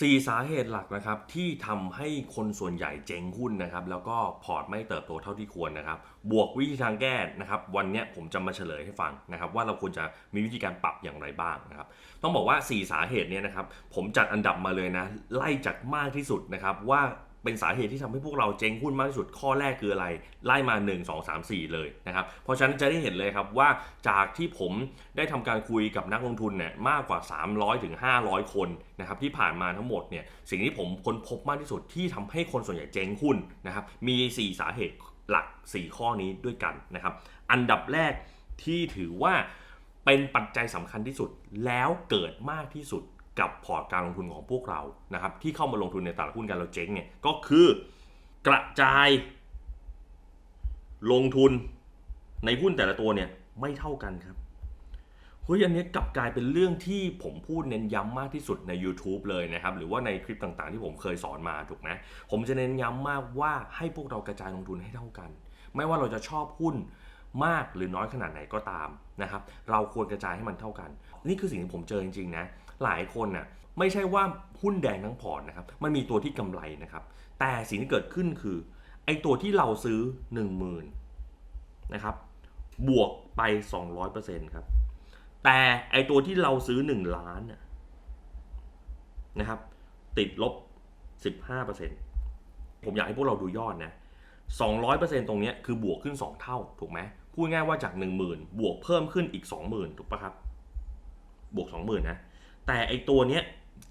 สี่สาเหตุหลักนะครับที่ทำให้คนส่วนใหญ่เจ๊งหุ้นนะครับแล้วก็พอร์ตไม่เติบโตเท่าที่ควรนะครับบวกวิธีทางแก้นะครับวันนี้ผมจะมาเฉลยให้ฟังนะครับว่าเราควรจะมีวิธีการปรับอย่างไรบ้างนะครับต้องบอกว่า 4 สาเหตุเนี้นะครับผมจัดอันดับมาเลยนะไล่จากมากที่สุดนะครับว่า เป็นสาเหตุที่ทำให้พวกเราเจ๊งหุ้นมากที่สุดข้อแรกคืออะไร ไล่มา 1 2 3 4 เลยนะครับเพราะฉะนั้นจะได้เห็นเลยครับว่าจากที่ผมได้ทำการคุยกับนักลงทุนเนี่ยมากกว่า 300ถึง500 คนนะครับที่ผ่านมาทั้งหมดเนี่ยสิ่งที่ผมค้นพบมากที่สุดที่ทำให้คนส่วนใหญ่เจ๊งหุ้นนะครับมี 4 สาเหตุหลัก 4 ข้อนี้ด้วยกันนะครับอันดับแรกที่ถือว่าเป็นปัจจัยสำคัญที่สุดแล้วเกิดมากที่สุด กับพอร์ตการลงทุนของพวกเรานะครับที่เข้ามาลงทุนในตลาดหุ้นกันเราเจ๊งเนี่ยก็คือกระจาย ลงทุนในหุ้นแต่ละตัวเนี่ยไม่เท่ากันครับเฮ้ยอันนี้กลับกลายเป็นเรื่องที่ผมพูดเน้นย้ำมากที่สุดใน YouTube เลยนะครับ หรือว่าในคลิปต่างๆ ที่ผมเคยสอนมาถูกไหมผมจะเน้นย้ำมากว่าให้พวกเรากระจายลงทุนให้เท่ากัน ไม่ว่าเราจะชอบหุ้นมากหรือน้อยขนาดไหนก็ตามนะครับ เราควรกระจายให้มันเท่ากัน นี่คือสิ่งที่ผมเจอจริงๆนะ หลายคนน่ะไม่ใช่ว่าหุ้นแดงทั้งพอร์ตนะครับ มันมีตัวที่กำไรนะครับ แต่สิ่งที่เกิดขึ้นคือ ไอ้ตัวที่เราซื้อ 1 0,000นะครับ บวกไป 200%ครับ แต่ไอ้ตัวที่เราซื้อ 1 ล้านนะครับ ติดลบ 15%ผมอยากให้พวกเราดูยอดนะ 200%ตรงเนี้คือบวกขึ้น 2 เท่า ถูกไหมพูดง่ายว่าจาก 10,000 บวกเพิ่มขึ้นอีก 20,000 ถูกปะครับ บวก 20,000นะ แต่ไอตัวเนี้ย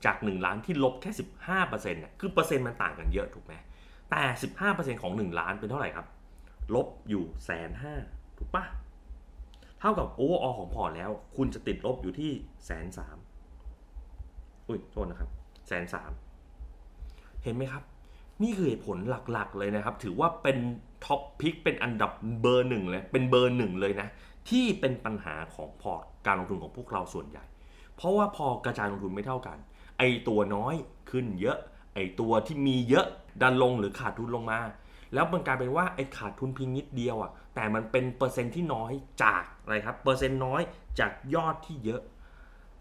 จาก 1 ล้านที่ลบแค่ 15%เนี่ยคือเปอร์เซ็นต์มันต่างกันเยอะถูกไหมแต่ 15%ของ 1 ล้านเป็นเท่าไหร่ครับ ลบอยู่แสนห้าถูกปะเท่ากับโอเวอร์ออของพอร์ตแล้ว คุณจะติดลบอยู่ที่แสนสามอุ้ยโทษนะครับแสนสามเห็นไหมครับ นี่คือเหตุผลหลักๆเลยนะครับ ถือว่าเป็นท็อปพิกเป็นอันดับเบอร์หนึ่งเลยเป็นเบอร์หนึ่งเลยนะ ที่เป็นปัญหาของพอร์ตการลงทุนของพวกเราส่วนใหญ่ เพราะว่าพอกระจายลงทุนไม่เท่ากัน ไอตัวน้อยขึ้นเยอะ ไอตัวที่มีเยอะดันลงหรือขาดทุนลงมา แล้วมันกลายเป็นว่าไอขาดทุนเพียงนิดเดียวอะ แต่มันเป็นเปอร์เซ็นที่น้อยจากอะไรครับ เปอร์เซ็นต์น้อยจากยอดที่เยอะ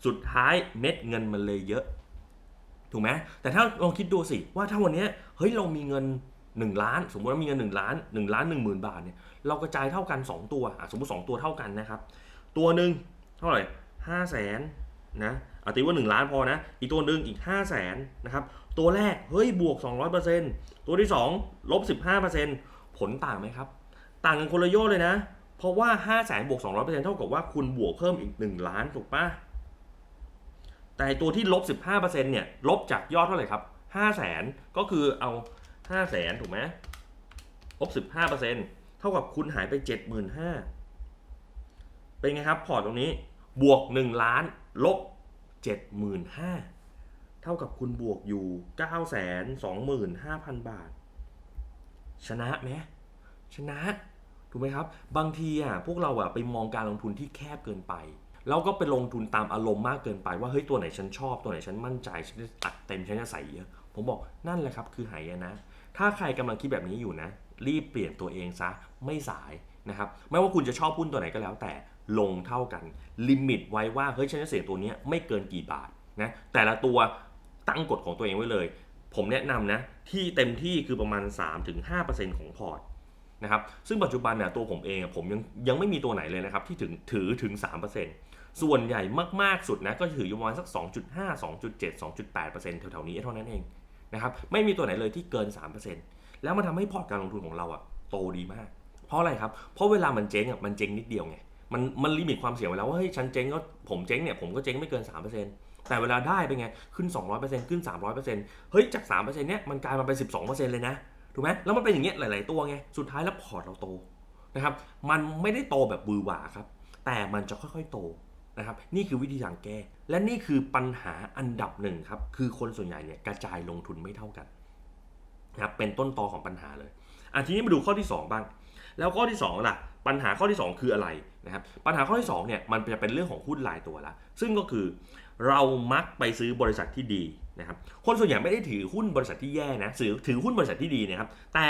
สุดท้ายเม็ดเงินมันเลยเยอะ ถูกไหมแต่ถ้าลองคิดดูสิว่าถ้าวันนี้เฮ้ยเรามีเงิน1ล้าน สมมติว่ามีเงิน1ล้าน1ล้าน1 0,000 บาทเนี่ยเรากระจายเท่ากัน 2 ตัวสมมติ 2 ตัวเท่ากันนะครับ ตัวหนึ่งเท่าไหร่ห้าแสน นะเอาตีว่า 1 ล้านพอนะ อีกตัวหนึ่งอีก 5 0 0แสนนะครับ ตัวแรก เฮ้ย บวก 200%ตัวที่ 2 ลบ 15%ผลต่างไหมครับ ต่างกันคนละโยชน์เลยนะ เพราะว่า 5 0 0แสนบวก 200%เท่ากับว่าคุณบวกเพิ่มอีก 1 ล้านถูกปะแต่ตัวที่ลบ 15%เนี่ย ลบจากยอดเท่าไหร่ครับ 5 0 0แสนก็คือเอา 5 0 0แสนถูกไหมลบ 15%เท่ากับคุณหายไป 75,000เป็นไงครับ พอร์ตตรงนี้ บวก 1 ล้าน ลบ 75,000 เท่ากับคุณบวกอยู่ 925,000 บาท ชนะไหมชนะ ถูกไหมครับ บางทีอะพวกเราอะไปมองการลงทุนที่แคบเกินไปเราก็ไปลงทุนตามอารมณ์มากเกินไปว่าเฮ้ยตัวไหนฉันชอบตัวไหนฉันมั่นใจฉันจะอัดเต็มฉันจะใส่เยอะผมบอกนั่นแหละครับคือหายนะ ถ้าใครกำลังคิดแบบนี้อยู่นะ รีบเปลี่ยนตัวเองซะไม่สายนะครับ ไม่ว่าคุณจะชอบหุ้นตัวไหนก็แล้วแต่ ลงเท่ากันลิมิตไว้ว่าเฮ้ยฉันจะเสียตัวเนี้ยไม่เกินกี่บาทนะแต่ละตัวตั้งกฎของตัวเองไว้เลย ผมแนะนำนะที่เต็มที่คือประมาณ 3-5%ของพอร์ตนะครับซึ่งปัจจุบันเนี่ยตัวผมเองผมยังยังไม่มีตัวไหนเลยนะครับที่ถึงถือถึง 3%ส่วนใหญ่มาก ๆ สุดนะก็ถืออยู่ประมาณสัก 2.5 2.7 2.8%แถวๆนี้เท่านั้นเองนะครับไม่มีตัวไหนเลยที่เกิน 3%แล้วมันทำให้พอร์ตการลงทุนของเราอะโตดีมาก เพราะอะไรครับ เพราะเวลามันเจ๊งอะมันเจ๊งนิดเดียวไง มันมันลิมิตความเสี่ยงไว้แล้วว่าเฮ้ยฉันเจ๊งก็ผมเจ๊งเนี่ยผมก็เจ๊งไม่เกิน 3%แต่เวลาได้เป็นไงขึ้น 200%ขึ้น 300%เฮ้ยจาก3%เนี้ยมันกลายมาเป็น 12%เลยนะถูกไหมแล้วมันเป็นอย่างเงี้ยหลาย ๆ ตัวไงสุดท้ายแล้วพอร์ตเราโตนะครับมันไม่ได้โตแบบบือหวาครับ แต่มันจะค่อย ๆ โตนะครับนี่คือวิธีทางแก้ และนี่คือปัญหาอันดับหนึ่งครับคือคนส่วนใหญ่เนี่ยกระจายลงทุนไม่เท่ากันนะครับเป็นต้นตอของปัญหาเลยอะทีนี้มาดูข้อที่ 2 บ้าง แล้วข้อที่2ล่ะปัญหาข้อที่ 2 คืออะไรนะครับปัญหาข้อที่2เนี่ยมันจะเป็นเรื่องของหุ้นรายตัวละซึ่งก็คือเรามักไปซื้อบริษัทที่ดีนะครับคนส่วนใหญ่ไม่ได้ถือหุ้นบริษัทที่แย่นะถือถือหุ้นบริษัทที่ดีนะครับแต่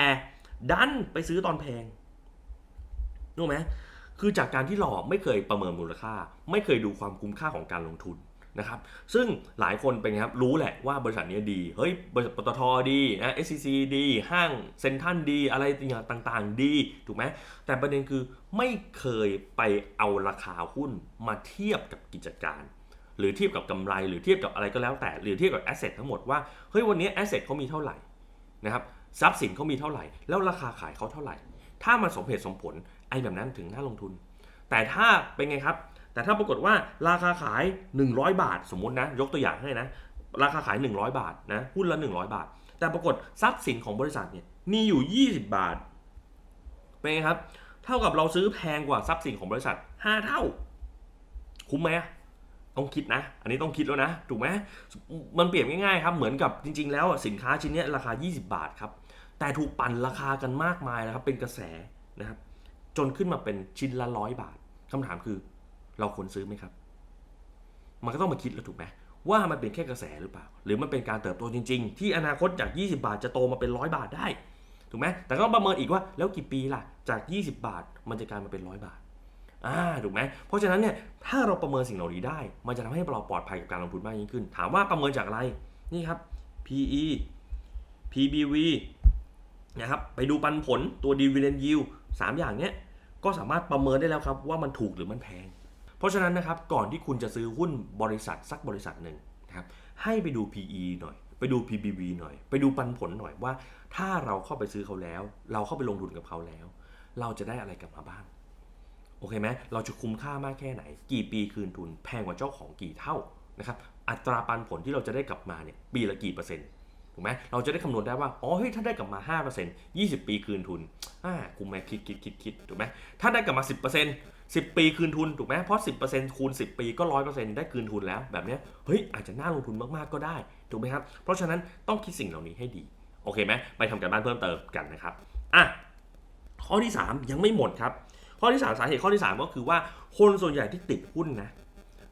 ดันไปซื้อตอนแพงรู้ไหมคือจากการที่เราไม่เคยประเมินมูลค่า ไม่เคยดูความคุ้มค่าของการลงทุน นะครับซึ่งหลายคนเป็นไงครับรู้แหละว่าบริษัทนี้ดี เฮ้ยบริษัทปตทดีนะ SCC ดี ห้างเซ็นทรัลดี อะไรต่างๆดี ถูกไหมแต่ประเด็นคือไม่เคยไปเอาราคาหุ้นมาเทียบกับกิจการ หรือเทียบกับกำไรหรือเทียบกับอะไรก็แล้วแต่ หรือเทียบกับแอสเซททั้งหมดว่าเฮ้ยวันนี้แอสเซทเขามีเท่าไหร่นะครับทรัพย์สินเขามีเท่าไหร่ แล้วราคาขายเขาเท่าไหร่ ถ้ามันสมเหตุสมผลไอ้แบบนั้นถึงน่าลงทุน แต่ถ้าเป็นไงครับ แต่ถ้าปรากฏว่าราคาขาย 100 บาท สมมตินะ ยกตัวอย่างให้นะ ราคาขาย 100 บาทนะหุ้นละ 100 บาท แต่ปรากฏทรัพย์สินของบริษัทเนี่ยมีอยู่ 20 บาท เป็นไงครับ เท่ากับเราซื้อแพงกว่าทรัพย์สินของบริษัท 5 เท่า คุ้มไหมต้องคิดนะ อันนี้ต้องคิดแล้วนะ ถูกไหมมันเปรียบง่ายๆครับ เหมือนกับจริง ๆ แล้วสินค้าชิ้นเนี้ยราคา 20 บาทครับ แต่ถูกปั่นราคากันมากมายนะครับ เป็นกระแสนะครับ จนขึ้นมาเป็นชิ้นละร้อยบาทคำถามคือ เราควรซื้อไหมครับ มันก็ต้องมาคิดแล้วถูกไหมว่ามันเป็นแค่กระแสหรือเปล่า หรือมันเป็นการเติบโตจริง ๆ ที่อนาคตจาก 20 บาทจะโตมาเป็นร้อยบาทได้ถูกไหมแต่ก็ต้องประเมินอีกว่าแล้วกี่ปีล่ะจาก 20 บาท มันจะกลายมาเป็นร้อยบาทอ่าถูกไหมเพราะฉะนั้นเนี่ยถ้าเราประเมินสิ่งเหล่านี้ได้ มันจะทำให้เราปลอดภัยกับการลงทุนมากยิ่งขึ้น ถามว่าประเมินจากอะไรนี่ครับ PE PBV นะครับไปดูปันผลตัว dividend yield สามอย่างเนี้ยก็สามารถประเมินได้แล้วครับว่ามันถูกหรือมันแพง เพราะฉะนั้นนะครับก่อนที่คุณจะซื้อหุ้นบริษัทสักบริษัทหนึ่งนะครับให้ไปดู PE หน่อย ไปดู PBV หน่อย ไปดูปันผลหน่อยว่า ถ้าเราเข้าไปซื้อเขาแล้ว เราเข้าไปลงทุนกับเขาแล้ว เราจะได้อะไรกลับมาบ้างโอเคไหมเราจะคุ้มค่ามากแค่ไหน กี่ปีคืนทุนแพงกว่าเจ้าของกี่เท่านะครับอัตราปันผลที่เราจะได้กลับมาเนี่ยปีละกี่เปอร์เซ็นต์ถูกไหมเราจะได้คำนวณได้ว่า อ๋อ เฮ้ย ถ้าได้กลับมา 5% 20 ปีคืนทุน อ่าคุ้มไหมคิดคิดคิดคิดถูกไหมถ้าได้กลับมา 10% 10 ปีคืนทุนถูกไหมเพราะ 10%คูณ 10 ปีก็ 100%ได้คืนทุนแล้วแบบนี้เฮ้ยอาจจะน่าลงทุนมากๆก็ได้ถูกไหมครับเพราะฉะนั้นต้องคิดสิ่งเหล่านี้ให้ดีโอเคไหมไปทำการบ้านเพิ่มเติมกันนะครับอะข้อที่ 3 ยังไม่หมดครับ ข้อที่ 3 สาเหตุข้อที่ 3 ก็คือว่าคนส่วนใหญ่ที่ติดหุ้นนะ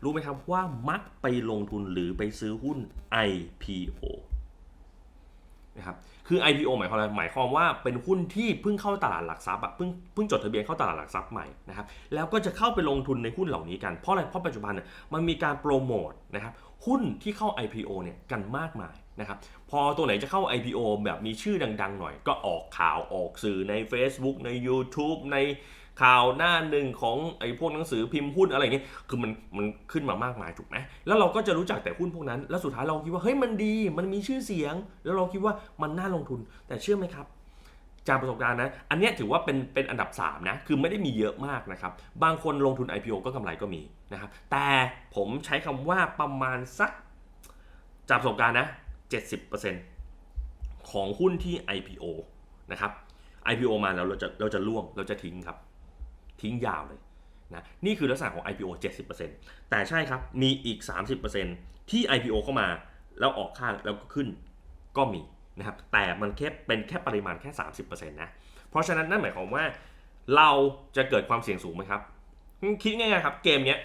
รู้ไหมครับว่ามักไปลงทุนหรือไปซื้อหุ้น IPO นะครับคือ IPO หมายความอะไรหมายความว่าเป็นหุ้นที่เพิ่งเข้าตลาดหลักทรัพย์อะเพิ่งเพิ่งจดทะเบียนเข้าตลาดหลักทรัพย์ใหม่นะครับแล้วก็จะเข้าไปลงทุนในหุ้นเหล่านี้กันเพราะอะไรเพราะปัจจุบันเนี่ยมันมีการโปรโมทนะครับหุ้นที่เข้า IPO เนี่ยกันมากมายนะครับพอตัวไหนจะเข้า IPO แบบมีชื่อดัง ๆ หน่อย ก็ออกข่าวออกสื่อใน Facebook ใน YouTube ใน ข่าวหน้าหนึ่งของไอ้พวกหนังสือพิมพ์หุ้นอะไรเงี้ยคือมันมันขึ้นมามากมายถูกไหมแล้วเราก็จะรู้จักแต่หุ้นพวกนั้น แล้วสุดท้ายเราคิดว่าเฮ้ยมันดี มันมีชื่อเสียง แล้วเราคิดว่ามันน่าลงทุน แต่เชื่อไหมครับจากประสบการณ์นะ อันนี้ถือว่าเป็นเป็นอันดับ 3 นะ คือไม่ได้มีเยอะมากนะครับ บางคนลงทุน IPO ก็กำไรก็มีนะครับ แต่ผมใช้คำว่าประมาณสักจากประสบการณ์นะ 70%ของหุ้นที่ IPO นะครับ IPO มาแล้วเราจะเราจะล่วงเราจะทิ้งครับ ทิ้งยาวเลยนะนี่คือลักษณะของ IPO 70%แต่ใช่ครับมีอีก 30%ที่ IPO เข้ามาแล้วออกข้างแล้วก็ขึ้นก็มีนะครับแต่มันแค่เป็นแค่ปริมาณแค่ 30%นะเพราะฉะนั้นนั่นหมายความว่าเราจะเกิดความเสี่ยงสูงไหมครับ คิดง่ายๆครับเกมเนี้ย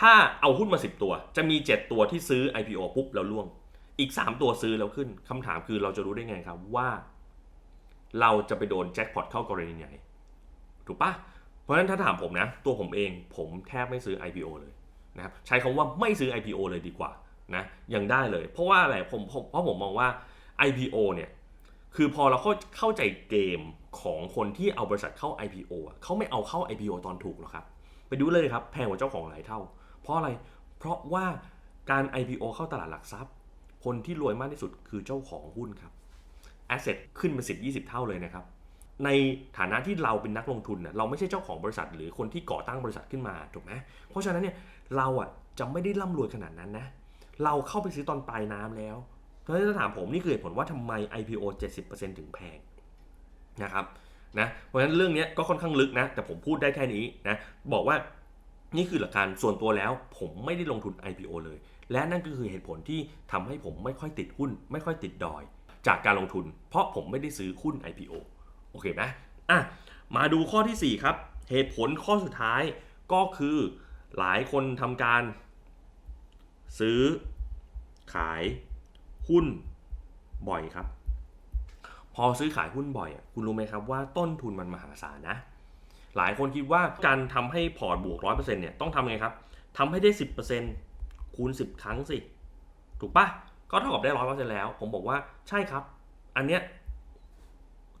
ถ้าเอาหุ้นมา 10 ตัว จะมี 7 ตัวที่ซื้อ IPO ปุ๊บแล้วล่วง อีก 3 ตัวซื้อแล้วขึ้นคำถามคือเราจะรู้ได้ไงครับว่า เราจะไปโดนแจ็คพอตเข้ากรณีไหนถูกปะ เพราะฉะนั้นถ้าถามผมนะ ตัวผมเองผมแทบไม่ซื้อ IPO เลยนะครับใช้คำว่าไม่ซื้อ IPO เลยดีกว่านะยังได้เลย เพราะว่าอะไรผมผมเพราะผมมองว่า IPO เนี่ยคือพอเราเข้าเข้าใจเกมของคนที่เอาบริษัทเข้า IPO อะเขาไม่เอาเข้า IPO ตอนถูกหรอกครับ ไปดูเลยครับ แพงกว่าเจ้าของหลายเท่า เพราะอะไร เพราะว่าการ IPO เข้าตลาดหลักทรัพย์ คนที่รวยมากที่สุดคือเจ้าของหุ้นครับ แอสเซทขึ้นเป็นสิบยี่สิบเท่าเลยนะครับ ในฐานะที่เราเป็นนักลงทุนเราไม่ใช่เจ้าของบริษัท หรือคนที่ก่อตั้งบริษัทขึ้นมาถูกไหมเพราะฉะนั้นเนี่ยเราอะจะไม่ได้ร่ำรวยขนาดนั้นนะเราเข้าไปซื้อตอนปลายน้ำแล้วเพราะฉะนั้นถาถามผมนี่คือเหตุผลว่าทำไม IPO 70%ถึงแพงนะครับนะเพราะฉะนั้นเรื่องนี้ก็ค่อนข้างลึกนะ แต่ผมพูดได้แค่นี้นะบอกว่านี่คือหลักการส่วนตัวแล้ว ผมไม่ได้ลงทุน IPO เลย และนั่นก็คือเหตุผลที่ทำให้ผมไม่ค่อยติดหุ้น ไม่ค่อยติดดอย จากการลงทุน เพราะผมไม่ได้ซื้อหุ้น IPO โอเคไหมอะมาดูข้อทีสี่ 4 ครับ เหตุผลข้อสุดท้ายก็คือหลายคนทำการ ซื้อขายหุ้นบ่อยครับ พอซื้อขายหุ้นบ่อยอะคุณรู้ไหมครับว่าต้นทุนมันมหาศาลนะ หลายคนคิดว่าการทำให้พอร์ตบวก100%เนี่ยต้องทำไงครับทำให้ได้10%คูคูณ10ครั้งสิ ถูกปะก็เท่ากับได้ร้อยเปอร์เซ็นต์แล้ว ผมบอกว่าใช่ครับ อันเนี้ย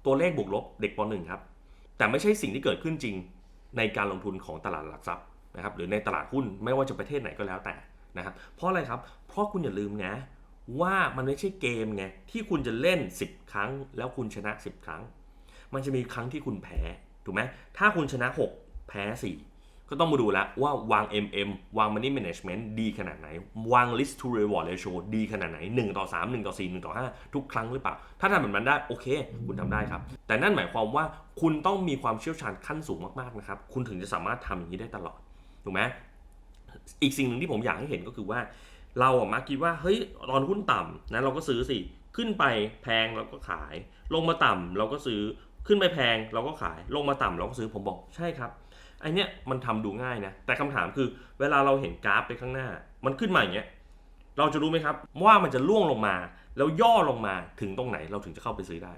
ตัวเลขบวกลบเด็กป .1 ครับ แต่ไม่ใช่สิ่งที่เกิดขึ้นจริงในการลงทุนของตลาดหลักทรัพย์นะครับหรือในตลาดหุ้นไม่ว่าจะประเทศไหนก็แล้วแต่นะครับเพราะอะไรครับ เพราะคุณอย่าลืมนะว่ามันไม่ใช่เกมไงที่คุณจะเล่น 10 ครั้ง แล้วคุณชนะ 10 ครั้ง มันจะมีครั้งที่คุณแพ้ถูกไหมถ้าคุณชนะ 6 แพ้ 4 ก็ต้องมาดูแล้วว่าวาง MM วาง Money Management ดีขนาดไหน วาง Risk to Reward Ratio ดีขนาดไหน 1 ต่อ 3 1 ต่อ 4 1 ต่อ 5 ทุกครั้งหรือเปล่า ถ้าทำแบบนั้นได้ โอเค คุณทำได้ครับ แต่นั่นหมายความว่าคุณต้องมีความเชี่ยวชาญขั้นสูงมากๆนะครับ คุณถึงจะสามารถทำอย่างนี้ได้ตลอด ถูกไหมอีกสิ่งหนึ่งที่ผมอยากให้เห็นก็คือว่า เราอะมักคิดว่าเฮ้ยตอนหุ้นต่ำนะเราก็ซื้อสิขึ้นไปแพงเราก็ขาย ลงมาต่ำเราก็ซื้อขึ้นไปแพงเราก็ขาย ลงมาต่ำเราก็ซื้อผมบอกใช่ครับ ไอเนี้ยมันทำดูง่ายนะ แต่คำถามคือเวลาเราเห็นกราฟไปข้างหน้า มันขึ้นมาอย่างเงี้ย เราจะรู้ไหมครับ ว่ามันจะล่วงลงมา แล้วย่อลงมาถึงตรงไหนเราถึงจะเข้าไปซื้อได้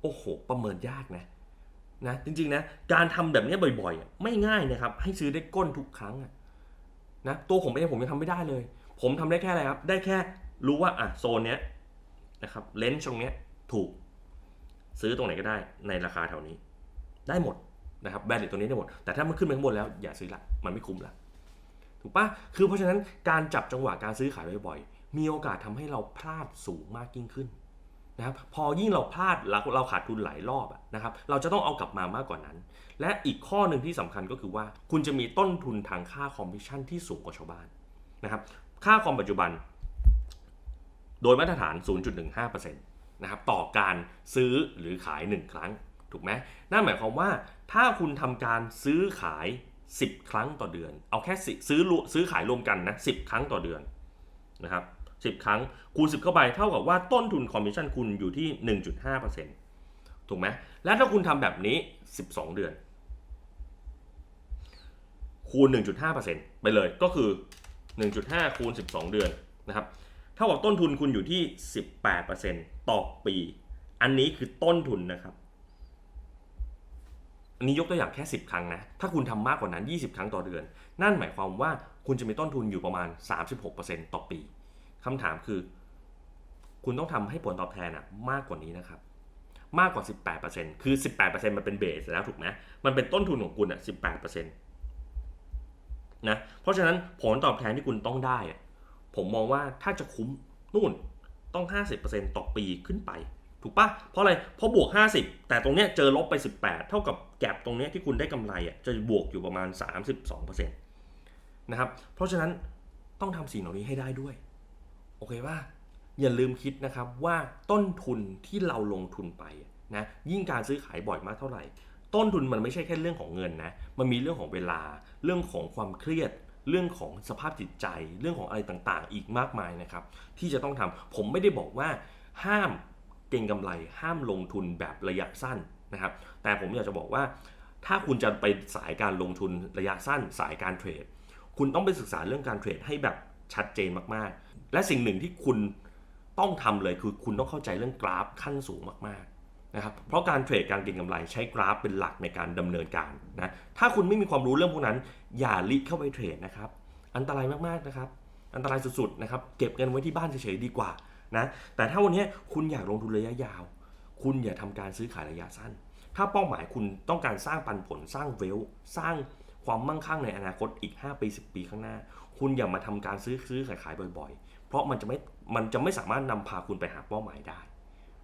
โอ้โห ประเมินยากนะนะจริงๆนะการทำแบบเนี้ยบ่อยๆ ไม่ง่ายนะครับ ให้ซื้อได้ก้นทุกครั้งนะตัวผมเองผมยังทำไม่ได้เลย ผมทำได้แค่อะไรครับ ได้แค่รู้ว่าอะโซนเนี้ยนะครับเลนส์ตรงเนี้ยถูก ซื้อตรงไหนก็ได้ในราคาแถวนี้ ได้หมด นะครับแบนด์ตัวนี้ได้หมด แต่ถ้ามันขึ้นไปข้างบนแล้วอย่าซื้อละมันไม่คุ้มละถูกปะคือเพราะฉะนั้นการจับจังหวะการซื้อขายบ่อยๆมีโอกาสทำให้เราพลาดสูงมากยิ่งขึ้นนะครับพอยิ่งเราพลาดเราขาดทุนหลายรอบนะครับเราจะต้องเอากลับมามากกว่านั้น และอีกข้อหนึ่งที่สำคัญก็คือว่า คุณจะมีต้นทุนทางค่าคอมมิชชั่นที่สูงกว่าชาวบ้านนะครับค่าคอมปัจจุบัน โดยมาตรฐาน 0.15%นะครับต่อการซื้อหรือขาย 1 ครั้ง ถูกไหมนั่นหมายความว่าถ้าคุณทำการซื้อขาย 10 ครั้งต่อเดือน เอาแค่ซื้อซื้อขายรวมกันนะ10ครั้งต่อเดือนนะครับ10ครั้งคูณ 10 เข้าไปเท่ากับว่าต้นทุนคอมมิชชั่นคุณอยู่ที่ 1.5%ถูกไหมและถ้าคุณทำแบบนี้ 12 เดือน คูณ 1.5%ไปเลยก็คือ 1.5 คูณ 12 เดือนนะครับเท่ากับต้นทุนคุณอยู่ที่ 18%ต่อปี อันนี้คือต้นทุนนะครับ อันนี้ยกตัวอย่างแค่ 10 ครั้งนะ ถ้าคุณทำมากกว่านั้น 20 ครั้งต่อเดือน นั่นหมายความว่าคุณจะมีต้นทุนอยู่ประมาณ 36%ต่อปีคำถามคือ คุณต้องทำให้ผลตอบแทนอะมากกว่านี้นะครับ มากกว่า 18%คือ 18%มันเป็นเบสแล้วถูกไหมมันเป็นต้นทุนของคุณอะ18%นะ เพราะฉะนั้นผลตอบแทนที่คุณต้องได้ผมมองว่าถ้าจะคุ้มนู่นต้อง 50%ต่อปีขึ้นไป ถูกปะเพราะอะไร เพราะบวก 50 แต่ตรงเนี้ยเจอลบไป 18 เท่ากับแก็บตรงเนี้ยที่คุณได้กำไรอะจะบวกอยู่ประมาณ 32%นะครับ เพราะฉะนั้นต้องทำสิ่งเหล่านี้ให้ได้ด้วย โอเคป่ะอย่าลืมคิดนะครับว่าต้นทุนที่เราลงทุนไปนะยิ่งการซื้อขายบ่อยมากเท่าไหร่ ต้นทุนมันไม่ใช่แค่เรื่องของเงินนะมันมีเรื่องของเวลาเรื่องของความเครียดเรื่องของสภาพจิตใจ เรื่องของอะไรต่างๆ อีกมากมายนะครับ ที่จะต้องทำผมไม่ได้บอกว่าห้าม ก็งกำไรห้ามลงทุนแบบระยะสั้นนะครับ แต่ผมอยากจะบอกว่า ถ้าคุณจะไปสายการลงทุนระยะสั้น สายการเทรด คุณต้องไปศึกษาเรื่องการเทรดให้แบบชัดเจนมากๆ และสิ่งหนึ่งที่คุณต้องทำเลยคือคุณต้องเข้าใจเรื่องกราฟขั้นสูงมากๆนะครับ เพราะการเทรดการเก็งกำไรใช้กราฟเป็นหลักในการดำเนินการนะ ถ้าคุณไม่มีความรู้เรื่องพวกนั้น อย่าลิเข้าไปเทรดนะครับ อันตรายมากๆนะครับ อันตรายสุดๆนะครับ เก็บเงินไว้ที่บ้านเฉยๆดีกว่า นะแต่ถ้าวันนี้คุณอยากลงทุนระยะยาว คุณอย่าทำการซื้อขายระยะสั้น ถ้าเป้าหมายคุณต้องการสร้างปันผลสร้างเวลสร้างความมั่งคั่งในอนาคตอีก 5 ปี 10 ปีข้างหน้า คุณอย่ามาทำการซื้อซื้อขายขายบ่อย ๆ เพราะมันจะไม่มันจะไม่สามารถนำพาคุณไปหาเป้าหมายได้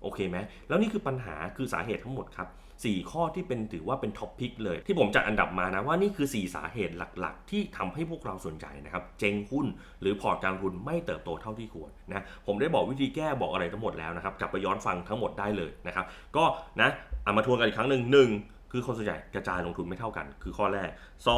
โอเคไหมแล้วนี่คือปัญหาคือสาเหตุทั้งหมดครับ 4 ข้อที่เป็นถือว่าเป็นท็อปพิกเลย ที่ผมจัดอันดับมานะว่านี่คือ 4 สาเหตุหลักๆ ที่ทำให้พวกเราส่วนใหญ่นะครับ เจ๊งหุ้นหรือพอร์ตการลงทุนไม่เติบโตเท่าที่ควรนะผมได้บอกวิธีแก้บอกอะไรทั้งหมดแล้วนะครับกลับไปย้อนฟังทั้งหมดได้เลยนะครับก็นะเอามาทวนกันอีกครั้งหนึ่งหนึ่งคือคนส่วนใหญ่กระจายลงทุนไม่เท่ากัน คือข้อแรก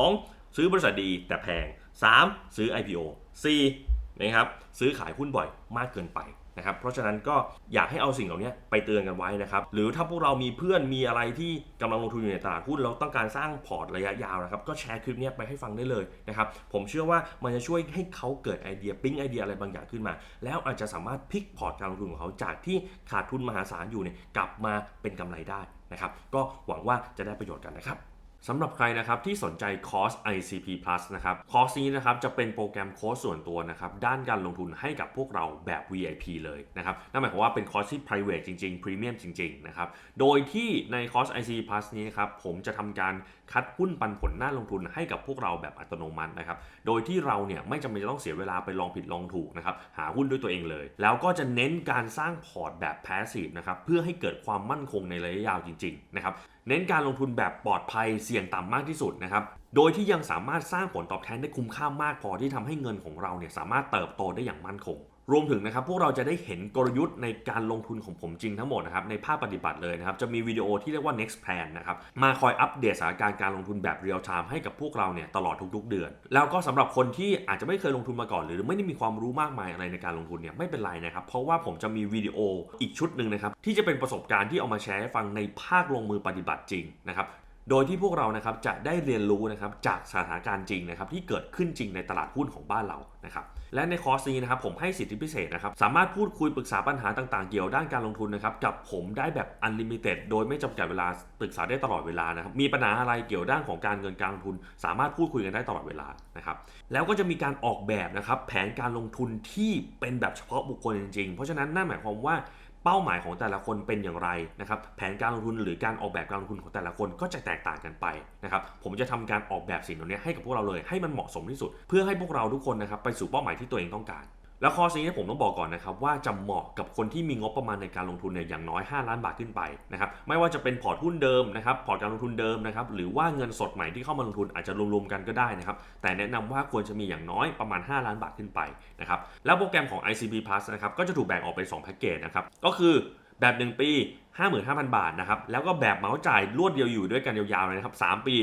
2 ซื้อบริษัทดีแต่แพง 3 ซื้อ IPO 4 นะครับซื้อขายหุ้นบ่อยมากเกินไปนะครับเพราะฉะนั้นก็อยากให้เอาสิ่งเหล่านี้ไปเตือนกันไว้นะครับหรือถ้าพวกเรามีเพื่อนมีอะไรที่กำลังลงทุนอยู่ในตลาดหุ้นแล้วต้องการสร้างพอร์ตระยะยาวนะครับก็แชร์คลิปนี้ไปให้ฟังได้เลยนะครับผมเชื่อว่ามันจะช่วยให้เขาเกิดไอเดียปิ๊งไอเดียอะไรบางอย่างขึ้นมา แล้วอาจจะสามารถพลิกพอร์ตการลงทุนของเขาจากที่ขาดทุนมหาศาลอยู่เนี่ยกลับมาเป็นกำไรได้นะครับก็หวังว่าจะได้ประโยชน์กันนะครับ สำหรับใครนะครับที่สนใจคอร์ส ICP Plus นะครับคอร์สนี้นะครับจะเป็นโปรแกรมโค้ชส่วนตัวนะครับด้านการลงทุนให้กับพวกเราแบบ VIP เลยนะครับนั่นหมายความว่าเป็นคอร์สที่ private จริงๆ premium จริงๆนะครับโดยที่ในคอร์ส ICP Plus นี้นะครับผมจะทำการคัดหุ้นปันผลหน้าลงทุนให้กับพวกเราแบบอัตโนมัตินะครับโดยที่เราเนี่ยไม่จำเป็นจะต้องเสียเวลาไปลองผิดลองถูกนะครับหาหุ้นด้วยตัวเองเลย แล้วก็จะเน้นการสร้างพอร์ตแบบ passive นะครับเพื่อให้เกิดความมั่นคงในระยะยาวจริงๆนะครับเน้นการลงทุนแบบปลอดภัยเสี่ยงต่ำมากที่สุดนะครับโดยที่ยังสามารถสร้างผลตอบแทนได้คุ้มค่ามากพอที่ทำให้เงินของเราเนี่ยสามารถเติบโตได้อย่างมั่นคง รวมถึงนะครับพวกเราจะได้เห็นกลยุทธ์ในการลงทุนของผมจริงทั้งหมดนะครับในภาคปฏิบัติเลยนะครับจะมีวิดีโอที่เรียกว่า next plan นะครับมาคอยอัปเดตสถานการณ์การลงทุนแบบ real time ให้กับพวกเราเนี่ยตลอดทุกๆ เดือน แล้วก็สำหรับคนที่อาจจะไม่เคยลงทุนมาก่อน หรือไม่ได้มีความรู้มากมายอะไรในการลงทุนเนี่ยไม่เป็นไรนะครับเพราะว่าผมจะมีวิดีโออีกชุดหนึ่งนะครับที่จะเป็นประสบการณ์ที่เอามาแชร์ให้ฟังในภาคลงมือปฏิบัติจริงนะครับโดยที่พวกเรานะครับจะได้เรียนรู้นะครับจากสถานการณ์จริงนะครับที่เกิดขึ้นจริงในตลาดหุ้นของบ้านเรานะครับ และในคอร์สนี้นะครับผมให้สิทธิพิเศษนะครับสามารถพูดคุยปรึกษาปัญหาต่างๆ เกี่ยวด้านการลงทุนนะครับกับผมได้แบบอันลิมิเต็ดโดยไม่จำกัดเวลาปรึกษาได้ตลอดเวลานะครับมีปัญหาอะไรเกี่ยวด้านของการเงินการลงทุน สามารถพูดคุยกันได้ตลอดเวลานะครับแล้วก็จะมีการออกแบบนะครับแผนการลงทุนที่เป็นแบบเฉพาะบุคคลจริงๆ เพราะฉะนั้นนั่นหมายความว่า เป้าหมายของแต่ละคนเป็นอย่างไรนะครับแผนการลงทุนหรือการออกแบบการลงทุนของแต่ละคนก็จะแตกต่างกันไปนะครับผมจะทำการออกแบบสิ่งเหล่านี้ให้กับพวกเราเลยให้มันเหมาะสมที่สุด เพื่อให้พวกเราทุกคนนะครับไปสู่เป้าหมายที่ตัวเองต้องการ แล้วคอร์สนี้ผมต้องบอกก่อนนะครับว่าจะเหมาะกับคนที่มีงบประมาณในการลงทุนเนี่ยอย่างน้อย 5 ล้านบาทขึ้นไปนะครับไม่ว่าจะเป็นพอร์ตหุ้นเดิมนะครับพอร์ตการลงทุนเดิมนะครับหรือว่าเงินสดใหม่ที่เข้ามาลงทุนอาจจะรวมๆกันก็ได้นะครับแต่แนะนำว่าควรจะมีอย่างน้อยประมาณ 5 ล้านบาทขึ้นไปนะครับแล้วโปรแกรมของ ICB Plus นะครับก็จะถูกแบ่งออกเป็น2แพ็กเกจนะครับก็คือแบบ 1 ปี 55,000 บาทนะครับ แล้วก็แบบเหมาจ่ายรวดเดียวอยู่ด้วยกันยาวๆเลยนะครับ 3 ปี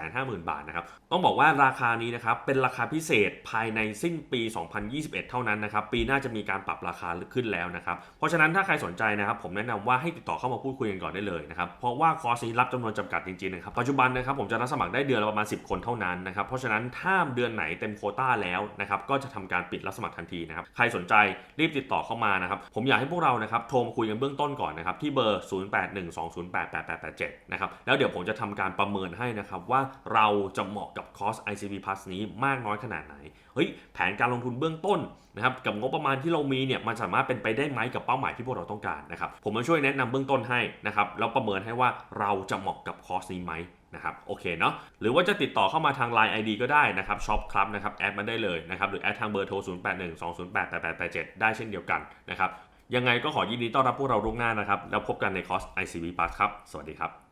150,000 บาทนะครับ ต้องบอกว่าราคานี้นะครับ เป็นราคาพิเศษภายในสิ้นปี 2021 เท่านั้นนะครับ ปีหน้าจะมีการปรับราคาขึ้นแล้วนะครับ เพราะฉะนั้นถ้าใครสนใจนะครับ ผมแนะนำว่าให้ติดต่อเข้ามาพูดคุยกันก่อนได้เลยนะครับ เพราะว่าคอร์สนี้รับจำนวนจำกัดจริงๆนะครับ ปัจจุบันนะครับผมจะรับสมัครได้เดือนละประมาณ 10 คนเท่านั้นนะครับ เพราะฉะนั้นถ้าเดือนไหนเต็มโคต้าแล้วนะครับก็จะทำการปิดรับสมัครทันทีนะครับใครสนใจรีบติดต่อเข้ามานะครับผมอยากให้พวกเรานะครับโทรมาคุยกันเบื้องต้นก่อนนะครับที่เบอร์0812088887 นะครับ แล้วเดี๋ยวผมจะทำการประเมินให้นะครับว่าเราจะเหมาะกับคอส ICP Plus นี้มากน้อยขนาดไหน เฮ้ย แผนการลงทุนเบื้องต้นนะครับ กับงบประมาณที่เรามีเนี่ยมันสามารถเป็นไปได้ไหมกับเป้าหมายที่พวกเราต้องการนะครับ ผมมาช่วยแนะนำเบื้องต้นให้นะครับ แล้วประเมินให้ว่าเราจะเหมาะกับคอสนี้ไหมนะครับโอเคเนาะหรือว่าจะติดต่อเข้ามาทาง Line ID ก็ได้นะครับช็อปครับนะครับแอดมาได้เลยนะครับหรือแอดทางเบอร์โทร 0812088887 ได้เช่นเดียวกันนะครับ ยังไงก็ขอยินดีต้อนรับพวกเราล่วงหน้านะครับ แล้วพบกันในคอร์ส ICV Plus ครับ สวัสดีครับ